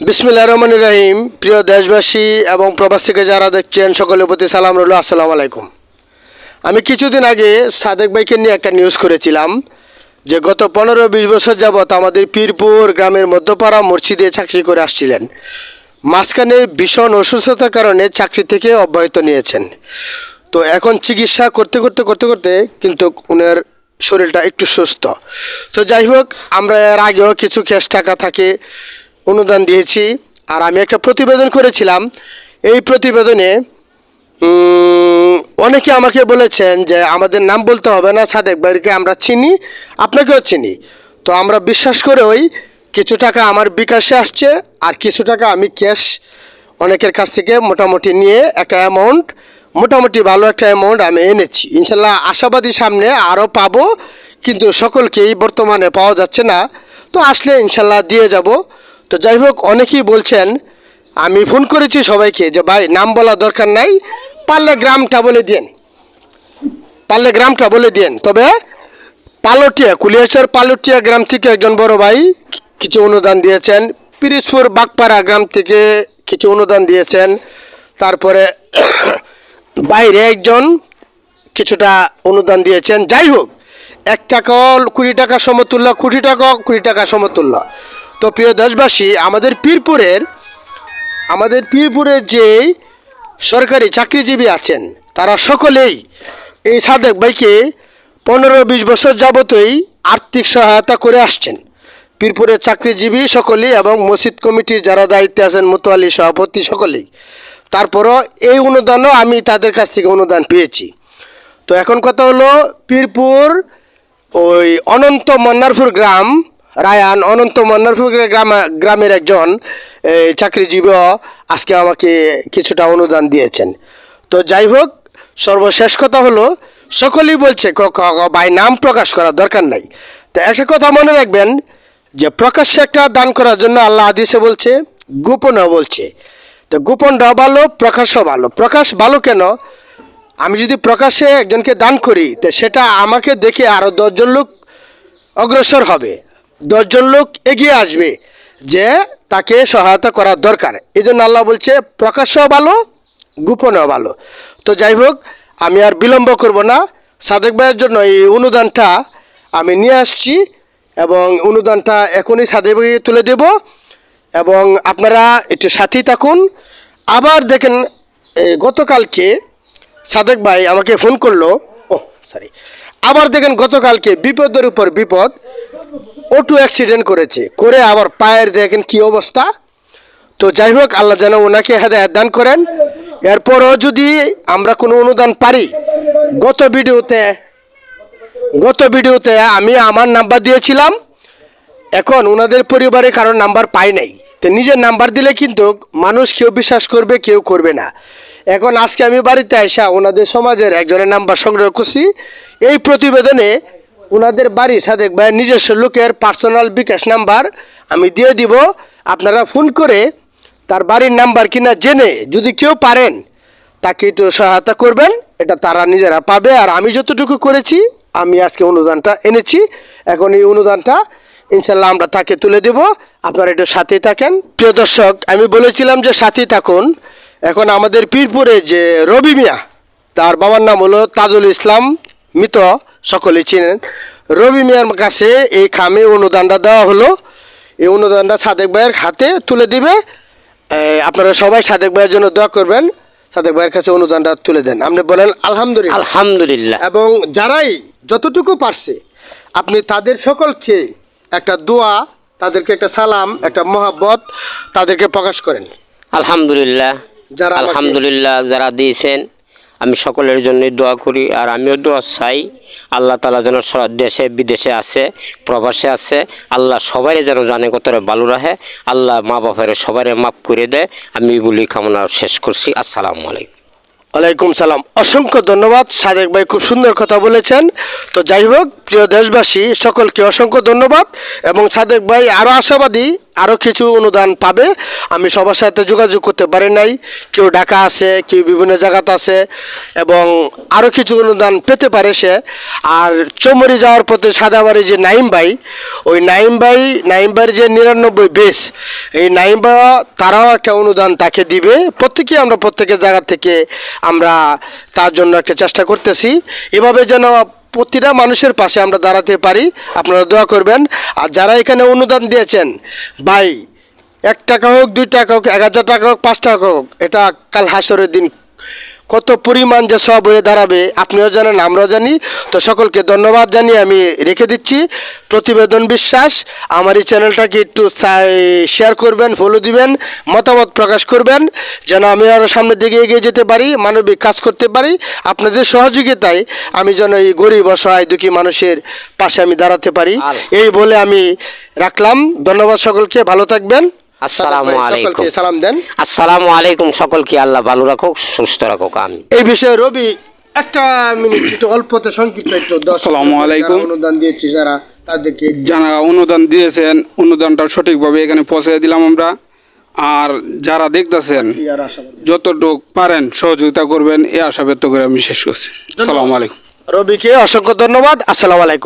বিসমিল্লা রহমান রাহিম। প্রিয় দেশবাসী এবং প্রবাস থেকে যারা দেখছেন, সকলের প্রতি সালাম রইল, আসসালামু আলাইকুম। আমি কিছুদিন আগে সাদেক ভাইকে নিয়ে একটা নিউজ করেছিলাম যে গত পনেরো বিশ বছর যাবৎ আমাদের পীরপুর গ্রামের মধ্যপাড়া মসজিদে চাকরি করে আসছিলেন। মাঝখানে ভীষণ অসুস্থতার কারণে চাকরি থেকে অব্যাহত নিয়েছেন। তো এখন চিকিৎসা করতে করতে করতে করতে কিন্তু উনার শরীরটা একটু সুস্থ। তো যাই হোক, আমরা এর আগেও কিছু ক্যাশ টাকা থাকে অনুদান দিয়েছি। আর আমি একটা প্রতিবেদন করেছিলাম। এই প্রতিবেদনে অনেকে আমাকে বলেছেন যে আমাদের নাম বলতে হবে না, সাদেক ভাইকে আমরা চিনি, আপনাকেও চিনি। তো আমরা বিশ্বাস করে ওই কিছু টাকা আমার বিকাশে আসছে, আর কিছু টাকা আমি ক্যাশ অনেকের কাছ থেকে মোটামুটি নিয়ে একটা অ্যামাউন্ট মোটামুটি ভালো একটা অ্যামাউন্ট আমি এনেছি। ইনশাল্লাহ আশাবাদী সামনে আরও পাবো, কিন্তু সকলকেই বর্তমানে পাওয়া যাচ্ছে না। তো আসলে ইনশাল্লাহ দিয়ে যাব। তো যাই হোক, অনেকেই বলছেন, আমি ফোন করেছি সবাইকে যে, ভাই, নাম বলা দরকার নাই, পারলে গ্রামটা বলে দিন পারলে গ্রামটা বলে দিন তবে পালটিয়া, কুলিয়াচর পালটিয়া গ্রাম থেকে একজন বড় ভাই কিছু অনুদান দিয়েছেন। পিরিজপুর বাগপাড়া গ্রাম থেকে কিছু অনুদান দিয়েছেন। তারপরে বাইরে একজন কিছুটা অনুদান দিয়েছেন। যাই হোক, এক টাকা কুড়ি টাকা সমতুল্য কোটি টাকা কুড়ি টাকা সমতুল্য। তো প্রিয় দেশবাসী, আমাদের পীরপুরের আমাদের পীরপুরের যে সরকারি চাকরিজীবী আছেন, তারা সকলেই এই সাদেক ভাইকে পনেরো বিশ বছর যাবতই আর্থিক সহায়তা করে আসছেন। পীরপুরের চাকরিজীবী সকলেই এবং মসজিদ কমিটির যারা দায়িত্বে আছেন, মোতোয়ালি সভাপতি সকলেই, তারপরও এই অনুদানও আমি তাদের কাছ থেকে অনুদান পেয়েছি। তো এখন কথা হলো, পীরপুর ওই অনন্ত মন্নারপুর গ্রাম রায়ান অনন্ত মন্নারপুর গ্রাম গ্রামের একজন এই, চাকরিজীবীও আজকে আমাকে কিছুটা অনুদান দিয়েছেন। তো যাই হোক সর্বশেষ কথা হলো সকলেই বলছে ভাই নাম প্রকাশ করার দরকার নাই। তো একটা কথা মনে রাখবেন যে প্রকাশ্যে একটা দান করার জন্য আল্লাহ আদিসে বলছে গোপনও বলছে। তো গোপনটাও ভালো প্রকাশও ভালো। প্রকাশ ভালো কেন? আমি যদি প্রকাশ্যে একজনকে দান করি তো সেটা আমাকে দেখে আরও দশজন লোক অগ্রসর হবে। দশজন লোক এগিয়ে আসবে যে তাকে সহায়তা করার দরকার। এই জন্য আল্লাহ বলছে, প্রকাশ্যও ভালো, গোপনেও ভালো। তো যাই হোক, আমি আর বিলম্ব করব না। সাদেক ভাইয়ের জন্য এই অনুদানটা আমি নিয়ে আসছি এবং অনুদানটা এখনই সাদেক ভাইকে তুলে দেব এবং আপনারা একটু সাথেই থাকুন। আবার দেখেন গতকালকে সাদেক ভাই আমাকে ফোন করল। ও সরি আবার দেখেন, গতকালকে বিপদের উপর বিপদ। অটো অ্যাক্সিডেন্ট করেছে। করে আবার পায়ের দেখেন কি অবস্থা। তো যাই হোক, আল্লাহ যেন ওনাকে হেদায়ত দান করেন। এরপরও যদি আমরা কোনো অনুদান পারি, গত ভিডিওতে গত ভিডিওতে আমি আমার নাম্বার দিয়েছিলাম। এখন ওনাদের পরিবারে কারোর নাম্বার পাই নাই। তো নিজের নাম্বার দিলে কিন্তু মানুষ কেউ বিশ্বাস করবে, কেউ করবে না। এখন আজকে আমি বাড়িতে আসা ওনাদের সমাজের একজনের নাম্বার সংগ্রহ করছি। এই প্রতিবেদনে ওনাদের বাড়ি সাদেক ভাই নিজস্ব লোকের পার্সোনাল বিকাশ নাম্বার আমি দিয়ে দিব। আপনারা ফোন করে তার বাড়ির নাম্বার কিনা জেনে যদি কেউ পারেন তাকে একটু সহায়তা করবেন, এটা তারা নিজেরা পাবে। আর আমি যতটুকু করেছি, আমি আজকে অনুদানটা এনেছি। এখন এই অনুদানটা ইনশাল্লাহ আমরা তাকে তুলে দেব। আপনারা একটু সাথেই থাকেন। প্রিয় দর্শক, আমি বলেছিলাম যে সাথেই থাকুন। এখন আমাদের পীরপুরে যে রবি মিয়া, তার বাবার নাম হলো তাজুল ইসলাম মৃত সকলেই চিনেন। রবি মিয়ার কাছে এই খামে অনুদানটা দেওয়া হলো। এই অনুদানটা সাদেক ভাইয়ের হাতে তুলে দিবে। আপনারা সবাই সাদেক ভাইয়ের জন্য দোয়া করবেন। সাদেক ভাইয়ের কাছে অনুদানটা তুলে দেন। আপনি বলেন আলহামদুলিল্লাহ। আলহামদুলিল্লাহ। এবং যারাই যতটুকু পারছে আপনি তাদের সকলকে একটা দোয়া তাদেরকে একটা সালাম একটা মহাব্বত তাদেরকে প্রকাশ করেন। আলহামদুলিল্লাহ। যারা আলহামদুলিল্লাহ যারা দিয়েছেন। আমি সকলের জন্যই দোয়া করি, আর আমিও দোয়া চাই আল্লাহ তালা যেন দেশে, বিদেশে আছে, প্রবাসে আছে, আল্লাহ সবাই যেন জানে কতটা ভালো রাখে আল্লাহ মা বাপের সবাই মাফ করে দেয়। আমি বলি কামনা শেষ করছি। আসসালামু আলাইকুম। ওয়ালাইকুম সালাম। অসংখ্য ধন্যবাদ। সাদেক ভাই খুব সুন্দর কথা বলেছেন। তো যাই হোক, প্রিয় দেশবাসী, সকলকে অসংখ্য ধন্যবাদ এবং সাদেক ভাই আরও আশাবাদী আরও কিছু অনুদান পাবে। আমি সবার সাথে যোগাযোগ করতে পারি নাই। কেউ ঢাকা আছে, কেউ বিভিন্ন জায়গাতে আছে এবং আরও কিছু অনুদান পেতে পারে সে। আর চমরি যাওয়ার পথে সাদাবাড়ি যে নাইম ভাই, ওই নাইম ভাই, নাইম ভাইয়ের যে নিরানব্বই বেস এই নাইম ভাই তারাও একটা অনুদান তাকে দিবে। প্রত্যেকেই আমরা প্রত্যেকের জায়গা থেকে আমরা তার জন্য একটা চেষ্টা করতেছি। এভাবে যেন প্রতিটা মানুষের পাশে আমরা দাঁড়াতে পারি। আপনারা দোয়া করবেন। আর যারা এখানে অনুদান দিয়েছেন, ভাই, এক টাকা হোক, দুই টাকা হোক, এক হাজার টাকা হোক, পাঁচ টাকা হোক, এটা কাল হাসরের দিন কত পরিমাণ যে সব হয়ে দাঁড়াবে আপনিও জানেন আমরাও জানি। তো সকলকে ধন্যবাদ জানিয়ে আমি রেখে দিচ্ছি। প্রতিবেদন বিশ্বাস আমার এই চ্যানেলটাকে একটু শেয়ার করবেন ফলো দিবেন মতামত প্রকাশ করবেন যেন আমি আরও সামনের দিকে এগিয়ে যেতে পারি মানবিক কাজ করতে পারি। আপনাদের সহযোগিতায় আমি যেন এই গরিব অসহায় দুঃখী মানুষের পাশে আমি দাঁড়াতে পারি। এই বলে আমি রাখলাম। ধন্যবাদ সকলকে ভালো থাকবেন। আসসালামু আলাইকুম। সালাম দেন। আসসালামু আলাইকুম সকলকে আল্লাহ ভালো রাখুক সুস্থ রাখুক আমি এই বিষয়ে রবি একটা মিনিট একটু অল্পতে সংক্ষিপ্ত একটু আসসালামু যারা আলাইকুম। অনুদান দিয়েছি যারা তাদেরকে যারা অনুদান দিয়েছেন অনুদানটা সঠিকভাবে এখানে পৌঁছে দিলাম আমরা। আর যারা দেখতেছেন যতটুক পারেন সহযোগিতা করবেন এই আশা ব্যক্ত করে আমি শেষ করছি। সালাম আলাইকুম। রবিকে অসংখ্য ধন্যবাদ। আসসালামু আলাইকুম।